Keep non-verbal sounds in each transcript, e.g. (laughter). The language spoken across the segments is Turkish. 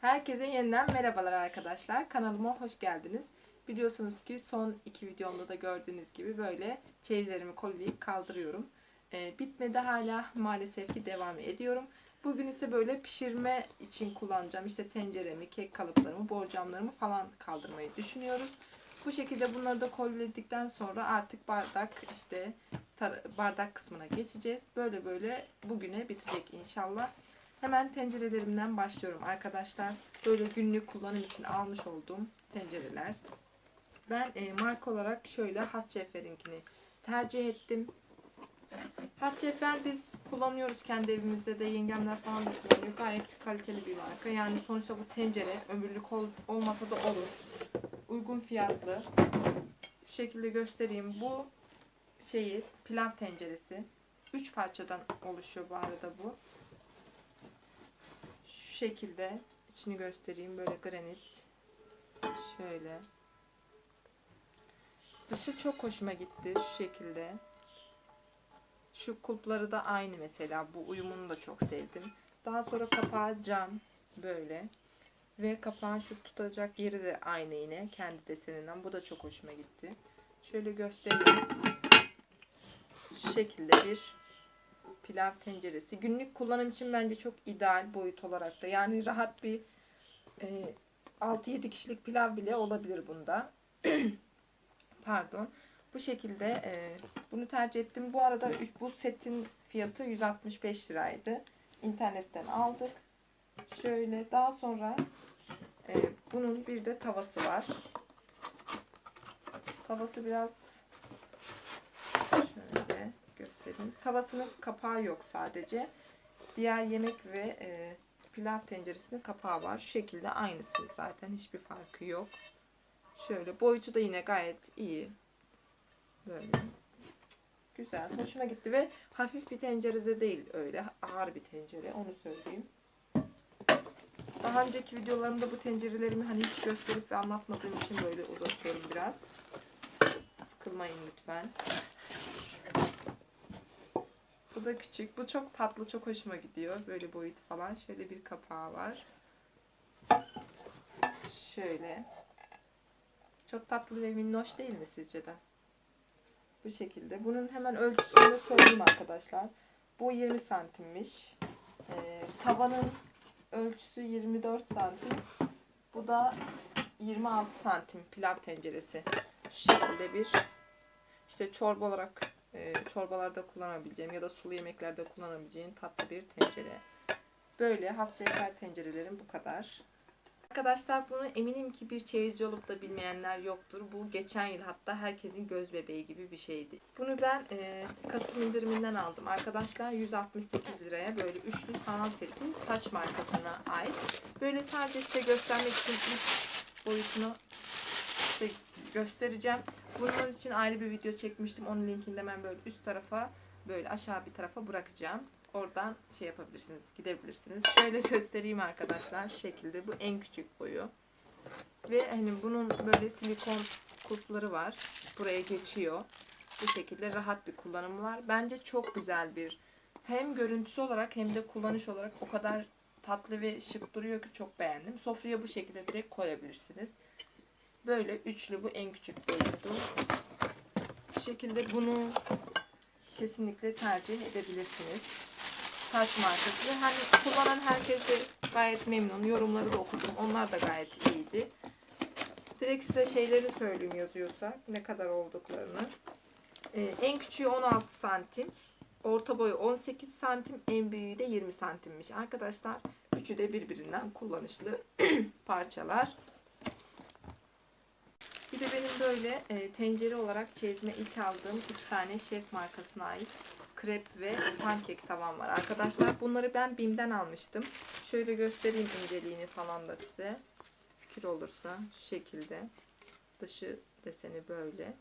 Herkese yeniden merhabalar arkadaşlar. Kanalıma hoş geldiniz. Biliyorsunuz ki son iki videomda da gördüğünüz gibi böyle çeyizlerimi kolileyip kaldırıyorum. Ee, bitmedi hala maalesef ki devam ediyorum. Bugün ise böyle pişirme için kullanacağım. İşte tenceremi, kek kalıplarımı, borcamlarımı falan kaldırmayı düşünüyoruz. Bu şekilde bunları da koliledikten sonra artık bardak işte bardak kısmına geçeceğiz. Böyle böyle bugüne bitecek inşallah. Hemen tencerelerimden başlıyorum arkadaşlar. Böyle günlük kullanım için almış olduğum tencereler. Ben e, marka olarak şöyle Hasçefer'inkini tercih ettim. Hasçefer biz kullanıyoruz kendi evimizde de yengemler falan da kullanıyor. Gayet kaliteli bir marka. Yani sonuçta bu tencere ömürlük ol, olmasa da olur. Uygun fiyatlı. Şu şekilde göstereyim. Bu şeyi pilav tenceresi. 3 parçadan oluşuyor bu arada bu şekilde içini göstereyim böyle granit. Şöyle. Dışı çok hoşuma gitti şu şekilde. Şu kulpları da aynı mesela bu uyumunu da çok sevdim. Daha sonra kapağı cam böyle. Ve kapağın şu tutacak yeri de aynı yine kendi deseninden. Bu da çok hoşuma gitti. Şöyle göstereyim. Şu şekilde bir pilav tenceresi. Günlük kullanım için bence çok ideal boyut olarak da. Yani rahat bir e, 6-7 kişilik pilav bile olabilir bunda. (clears throat) Pardon. Bu şekilde e, bunu tercih ettim. Bu arada bu setin fiyatı 165 liraydı. İnternetten aldık. Şöyle daha sonra e, bunun bir de tavası var. Tavası biraz şöyle göstereyim. Tavasının kapağı yok sadece. Diğer yemek ve e, pilav tenceresinin kapağı var. Şu şekilde aynısı zaten. Hiçbir farkı yok. Şöyle boyutu da yine gayet iyi. Böyle. Güzel. Hoşuma gitti ve hafif bir tencerede değil öyle. Ağır bir tencere. Onu söyleyeyim. Daha önceki videolarımda bu tencerelerimi hani hiç gösterip ve anlatmadığım için böyle uzatıyorum biraz. Sıkılmayın lütfen. Bu da küçük. Bu çok tatlı, çok hoşuma gidiyor. Böyle boyut falan. Şöyle bir kapağı var. Şöyle. Çok tatlı ve minnoş değil mi sizce de? Bu şekilde. Bunun hemen ölçüsünü söyleyeyim arkadaşlar. Bu 20 santimmiş. Ee, tavanın ölçüsü 24 santim. Bu da 26 santim pilav tenceresi. Şu şekilde bir işte çorba olarak e, çorbalarda kullanabileceğim ya da sulu yemeklerde kullanabileceğim tatlı bir tencere. Böyle has şeker tencerelerim bu kadar. Arkadaşlar bunu eminim ki bir çeyizci olup da bilmeyenler yoktur. Bu geçen yıl hatta herkesin göz bebeği gibi bir şeydi. Bunu ben e, Kasım indiriminden aldım. Arkadaşlar 168 liraya böyle üçlü sanal seti Taç markasına ait. Böyle sadece size göstermek için ilk boyutunu size göstereceğim. Bunun için ayrı bir video çekmiştim. Onun linkini de ben böyle üst tarafa böyle aşağı bir tarafa bırakacağım. Oradan şey yapabilirsiniz, gidebilirsiniz. Şöyle (laughs) göstereyim arkadaşlar. Şu şekilde bu en küçük boyu. Ve hani bunun böyle silikon kulpları var. Buraya geçiyor. Bu şekilde rahat bir kullanımı var. Bence çok güzel bir hem görüntüsü olarak hem de kullanış olarak o kadar tatlı ve şık duruyor ki çok beğendim. Sofraya bu şekilde direkt koyabilirsiniz. Böyle üçlü bu en küçük boyutu. Bu şekilde bunu kesinlikle tercih edebilirsiniz. Taş markası. Hani kullanan herkes de gayet memnun. Yorumları da okudum. Onlar da gayet iyiydi. Direkt size şeyleri söyleyeyim yazıyorsa ne kadar olduklarını. Ee, en küçüğü 16 santim. Orta boyu 18 santim. En büyüğü de 20 santimmiş. Arkadaşlar üçü de birbirinden kullanışlı (clears throat) parçalar. De benim böyle e, tencere olarak çeyizme ilk aldığım iki tane şef markasına ait krep ve pankek tavam var. Arkadaşlar bunları ben BİM'den almıştım. Şöyle göstereyim inceliğini falan da size. Fikir olursa şu şekilde. Dışı deseni böyle.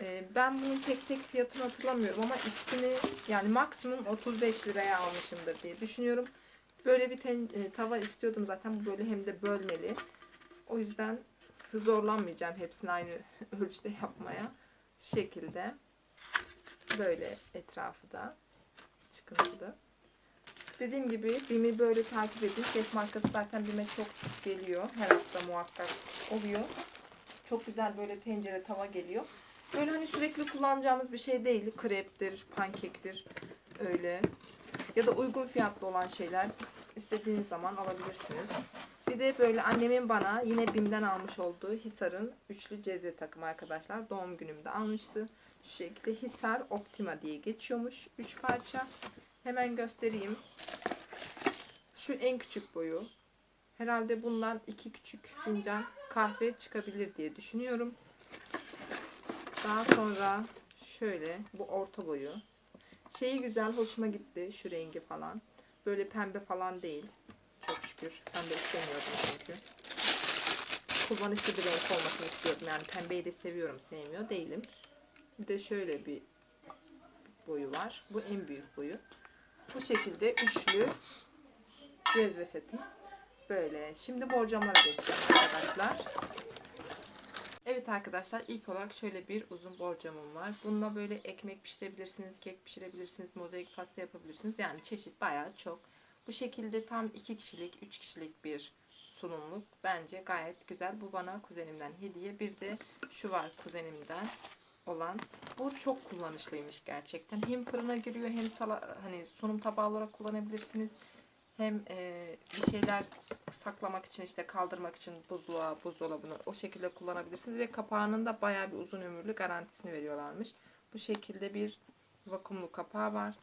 E, ben bunun tek tek fiyatını hatırlamıyorum ama ikisini yani maksimum 35 liraya almışımdır diye düşünüyorum. Böyle bir ten, e, tava istiyordum zaten. Bu böyle hem de bölmeli. O yüzden zorlanmayacağım hepsini aynı (laughs) ölçüde yapmaya. Şu şekilde. Böyle etrafı da çıkıntılı. Dediğim gibi BİM'i böyle takip edin. Şef markası zaten BİM'e çok geliyor. Her hafta muhakkak oluyor. Çok güzel böyle tencere tava geliyor. Böyle hani sürekli kullanacağımız bir şey değil. Kreptir, pankektir öyle. Ya da uygun fiyatlı olan şeyler istediğiniz zaman alabilirsiniz. Bir de böyle annemin bana yine BİM'den almış olduğu Hisar'ın üçlü cezve takımı arkadaşlar. Doğum günümde almıştı. Şu şekilde Hisar Optima diye geçiyormuş. 3 parça. Hemen göstereyim. Şu en küçük boyu. Herhalde bundan iki küçük fincan kahve çıkabilir diye düşünüyorum. Daha sonra şöyle bu orta boyu. Şeyi güzel hoşuma gitti şu rengi falan. Böyle pembe falan değil. Şükür. Pembe istemiyordum çünkü. Kullanışlı bir renk olmasını istiyordum. Yani pembeyi de seviyorum. Sevmiyor değilim. Bir de şöyle bir boyu var. Bu en büyük boyu. Bu şekilde üçlü cezve setim. Böyle. Şimdi borcamlara geçeceğim arkadaşlar. Evet arkadaşlar ilk olarak şöyle bir uzun borcamım var. Bununla böyle ekmek pişirebilirsiniz, kek pişirebilirsiniz, mozaik pasta yapabilirsiniz. Yani çeşit bayağı çok. Bu şekilde tam 2 kişilik, 3 kişilik bir sunumluk. Bence gayet güzel. Bu bana kuzenimden hediye. Bir de şu var kuzenimden olan. Bu çok kullanışlıymış gerçekten. Hem fırına giriyor hem sala, hani sunum tabağı olarak kullanabilirsiniz. Hem e, bir şeyler saklamak için işte kaldırmak için buzluğa, buzdolabını o şekilde kullanabilirsiniz. Ve kapağının da bayağı bir uzun ömürlü garantisini veriyorlarmış. Bu şekilde bir vakumlu kapağı var.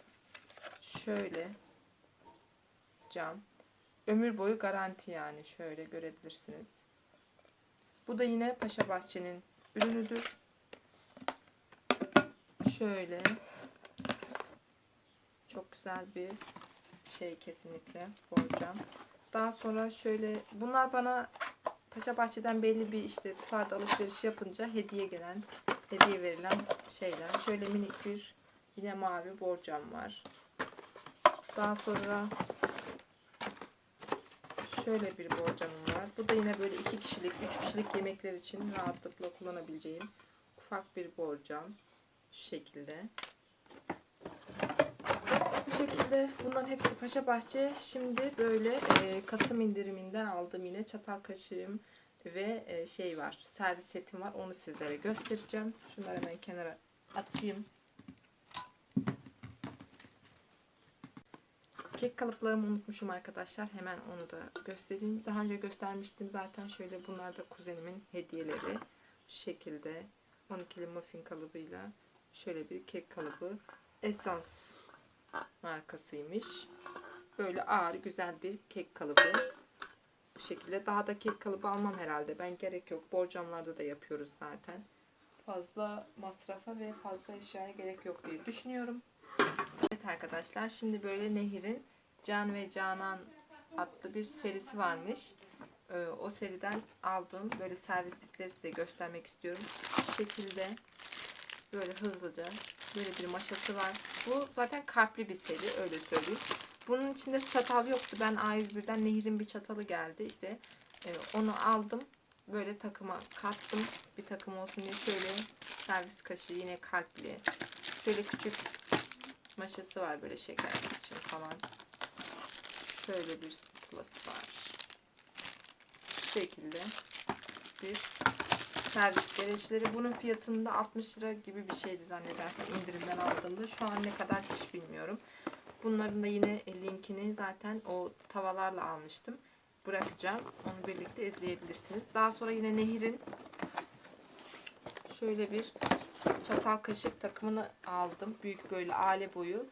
Şöyle cam. Ömür boyu garanti yani şöyle görebilirsiniz. Bu da yine Paşa Bahçe'nin ürünüdür. Şöyle çok güzel bir şey kesinlikle borcam. Daha sonra şöyle bunlar bana Paşa Bahçe'den belli bir işte tutarda alışveriş yapınca hediye gelen, hediye verilen şeyler. Şöyle minik bir yine mavi borcam var. Daha sonra şöyle bir borcamım var. Bu da yine böyle iki kişilik, üç kişilik yemekler için rahatlıkla kullanabileceğim ufak bir borcam. Şu şekilde. Bu şekilde bunların hepsi Paşa Bahçe. Şimdi böyle e, Kasım indiriminden aldım yine çatal kaşığım ve e, şey var. Servis setim var. Onu sizlere göstereceğim. Şunları hemen kenara atayım. Kek kalıplarımı unutmuşum arkadaşlar. Hemen onu da göstereyim. Daha önce göstermiştim zaten. Şöyle bunlar da kuzenimin hediyeleri. Şu şekilde 12'li muffin kalıbıyla şöyle bir kek kalıbı. Esans markasıymış. Böyle ağır güzel bir kek kalıbı. Bu şekilde. Daha da kek kalıbı almam herhalde. Ben gerek yok. Borcamlarda da yapıyoruz zaten. Fazla masrafa ve fazla eşyaya gerek yok diye düşünüyorum. Evet arkadaşlar şimdi böyle Nehir'in Can ve Canan adlı bir serisi varmış. Ee, o seriden aldığım böyle servislikleri size göstermek istiyorum. Şu şekilde böyle hızlıca böyle bir maşası var. Bu zaten kalpli bir seri öyle söyleyeyim. Bunun içinde çatal yoktu. Ben A101'den Nehir'in bir çatalı geldi. İşte e, onu aldım. Böyle takıma kattım. Bir takım olsun diye şöyle servis kaşığı yine kalpli. Şöyle küçük maşası var böyle şeker için falan. Şöyle bir spatulası var. Şu şekilde bir servis gereçleri. Bunun fiyatında 60 lira gibi bir şeydi zannedersem indirimden aldığımda. Şu an ne kadar hiç bilmiyorum. Bunların da yine linkini zaten o tavalarla almıştım. Bırakacağım. Onu birlikte izleyebilirsiniz. Daha sonra yine Nehir'in şöyle bir çatal kaşık takımını aldım. Büyük böyle aile boyu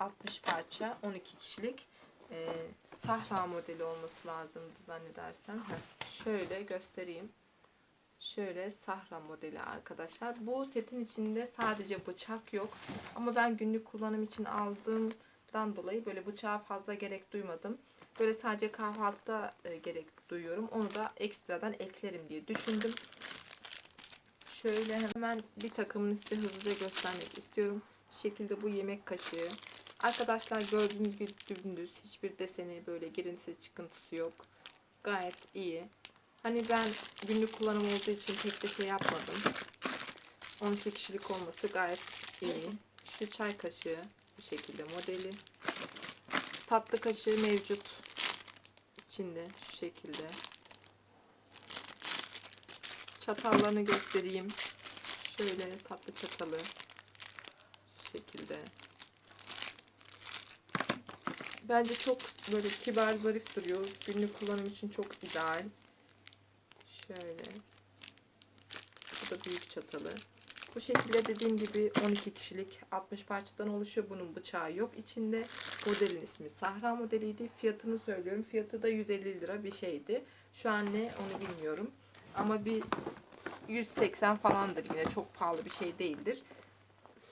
60 parça 12 kişilik e, Sahra modeli olması lazımdı zannedersem. Heh, şöyle göstereyim. Şöyle Sahra modeli arkadaşlar. Bu setin içinde sadece bıçak yok. Ama ben günlük kullanım için aldığımdan dolayı böyle bıçağa fazla gerek duymadım. Böyle sadece kahvaltıda e, gerek duyuyorum. Onu da ekstradan eklerim diye düşündüm. Şöyle hemen bir takımını size hızlıca göstermek istiyorum. Bu şekilde bu yemek kaşığı. Arkadaşlar gördüğünüz gibi dümdüz. Hiçbir deseni böyle girintisi çıkıntısı yok. Gayet iyi. Hani ben günlük kullanım olduğu için pek de şey yapmadım. 12 kişilik olması gayet iyi. Şu çay kaşığı bu şekilde modeli. tatlı kaşığı mevcut. içinde şu şekilde. Çatallarını göstereyim. Şöyle tatlı çatalı. Şu şekilde. Bence çok böyle kibar, zarif duruyor. Günlük kullanım için çok ideal. Şöyle. Bu da büyük çatalı. Bu şekilde dediğim gibi 12 kişilik 60 parçadan oluşuyor. Bunun bıçağı yok içinde. Modelin ismi Sahra modeliydi. Fiyatını söylüyorum. Fiyatı da 150 lira bir şeydi. Şu an ne onu bilmiyorum. Ama bir 180 falandır yine. Çok pahalı bir şey değildir.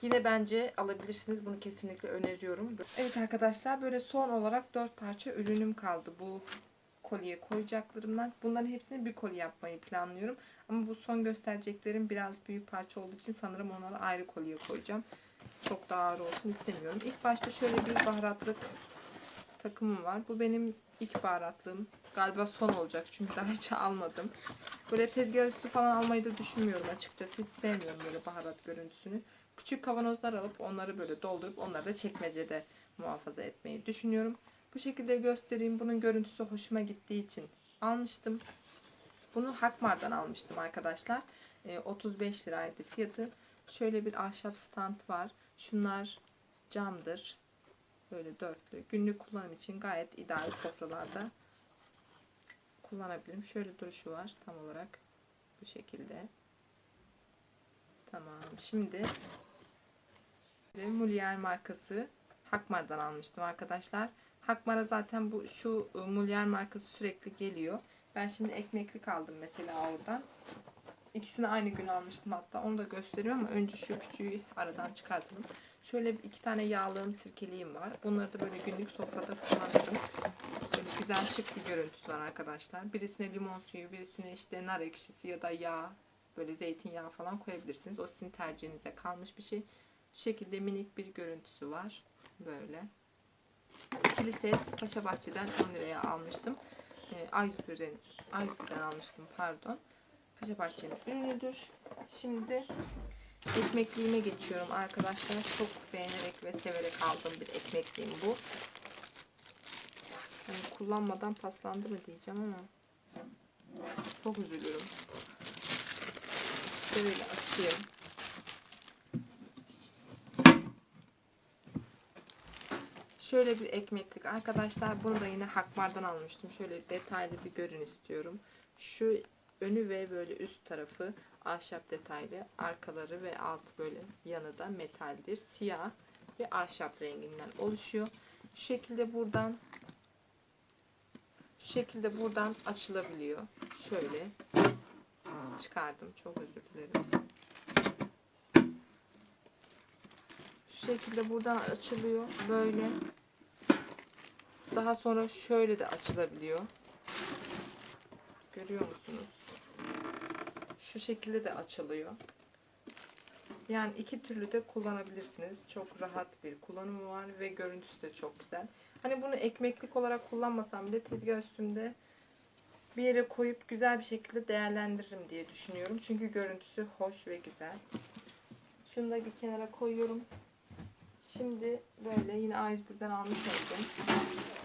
Yine bence alabilirsiniz. Bunu kesinlikle öneriyorum. Evet arkadaşlar böyle son olarak 4 parça ürünüm kaldı. Bu kolye koyacaklarımdan. Bunların hepsini bir kolye yapmayı planlıyorum. Ama bu son göstereceklerim biraz büyük parça olduğu için sanırım onlara ayrı kolye koyacağım. Çok daha ağır olsun istemiyorum. İlk başta şöyle bir baharatlık takımım var. Bu benim ilk baharatlığım. Galiba son olacak çünkü daha hiç almadım. Böyle tezgah üstü falan almayı da düşünmüyorum açıkçası. Hiç sevmiyorum böyle baharat görüntüsünü. Küçük kavanozlar alıp onları böyle doldurup onları da çekmecede muhafaza etmeyi düşünüyorum. Bu şekilde göstereyim. Bunun görüntüsü hoşuma gittiği için almıştım. Bunu Hakmar'dan almıştım arkadaşlar. E, 35 liraydı fiyatı. Şöyle bir ahşap stand var. Şunlar camdır. Böyle dörtlü. Günlük kullanım için gayet ideal sofralarda kullanabilirim. Şöyle duruşu var tam olarak. Bu şekilde. Tamam. Şimdi Mulier markası Hakmar'dan almıştım arkadaşlar. Hakmar'a zaten bu şu e, Mulier markası sürekli geliyor. Ben şimdi ekmeklik aldım mesela oradan. İkisini aynı gün almıştım hatta. Onu da gösteriyorum ama önce şu küçüğü aradan çıkartalım. Şöyle iki tane yağlığım, sirkeliğim var. Bunları da böyle günlük sofrada kullanırım. Güzel şık bir görüntüsü var arkadaşlar. Birisine limon suyu, birisine işte nar ekşisi ya da yağ, böyle zeytinyağı falan koyabilirsiniz. O sizin tercihinize kalmış bir şey. Şu şekilde minik bir görüntüsü var. Böyle. İkili ses Paşa Bahçe'den 10 liraya almıştım. E, Aysbür'den, Aysbür'den almıştım pardon. Paşa Bahçe'nin ürünüdür. Şimdi ekmekliğime geçiyorum arkadaşlar. Çok beğenerek ve severek aldığım bir ekmekliğim bu. Yani kullanmadan paslandı mı diyeceğim ama çok üzülürüm. Şöyle açayım. Şöyle bir ekmeklik. Arkadaşlar bunu da yine Hakmar'dan almıştım. Şöyle detaylı bir görün istiyorum. Şu önü ve böyle üst tarafı ahşap detaylı. Arkaları ve altı böyle yanı da metaldir. Siyah ve ahşap renginden oluşuyor. Şu şekilde buradan şu şekilde buradan açılabiliyor. Şöyle çıkardım. Çok özür dilerim. Şu şekilde buradan açılıyor. Böyle. Daha sonra şöyle de açılabiliyor. Görüyor musunuz? Şu şekilde de açılıyor. Yani iki türlü de kullanabilirsiniz. Çok rahat bir kullanımı var ve görüntüsü de çok güzel. Hani bunu ekmeklik olarak kullanmasam bile tezgah üstünde bir yere koyup güzel bir şekilde değerlendiririm diye düşünüyorum. Çünkü görüntüsü hoş ve güzel. Şunu da bir kenara koyuyorum. Şimdi böyle yine A101'den almış oldum.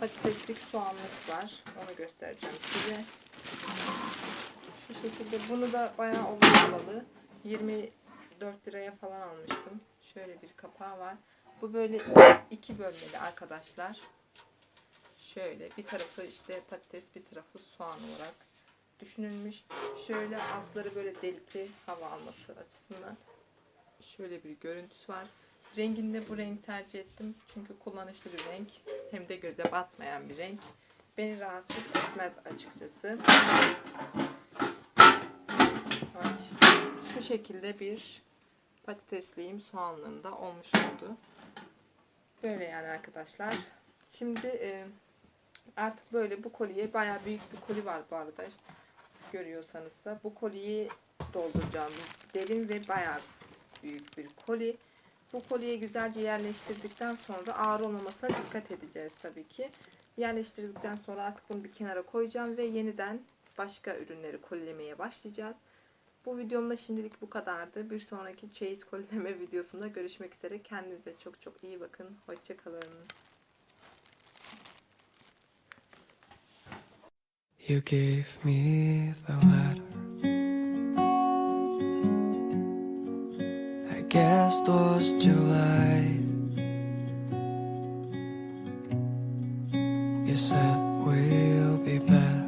Patateslik soğanlık var. Onu göstereceğim size. Şu şekilde bunu da bayağı olalı. 24 liraya falan almıştım. Şöyle bir kapağı var. Bu böyle iki bölmeli arkadaşlar. Şöyle bir tarafı işte patates bir tarafı soğan olarak düşünülmüş. Şöyle altları böyle delikli hava alması açısından şöyle bir görüntüsü var. Renginde bu renk tercih ettim. Çünkü kullanışlı bir renk. Hem de göze batmayan bir renk. Beni rahatsız etmez açıkçası. Şu şekilde bir patatesliğim soğanlığım da olmuş oldu. Böyle yani arkadaşlar. Şimdi e, artık böyle bu koliye bayağı büyük bir koli var bu arada. Görüyorsanız da. Bu koliyi dolduracağım. Derin ve bayağı büyük bir koli. Bu koliye güzelce yerleştirdikten sonra ağır olmamasına dikkat edeceğiz tabii ki. Yerleştirdikten sonra artık bunu bir kenara koyacağım ve yeniden başka ürünleri kolilemeye başlayacağız. Bu videomda şimdilik bu kadardı. Bir sonraki çeyiz kolileme (laughs) videosunda görüşmek üzere. Kendinize çok çok iyi bakın. Hoşçakalın. You gave me the letter. I guess it was July. You said we'll be better.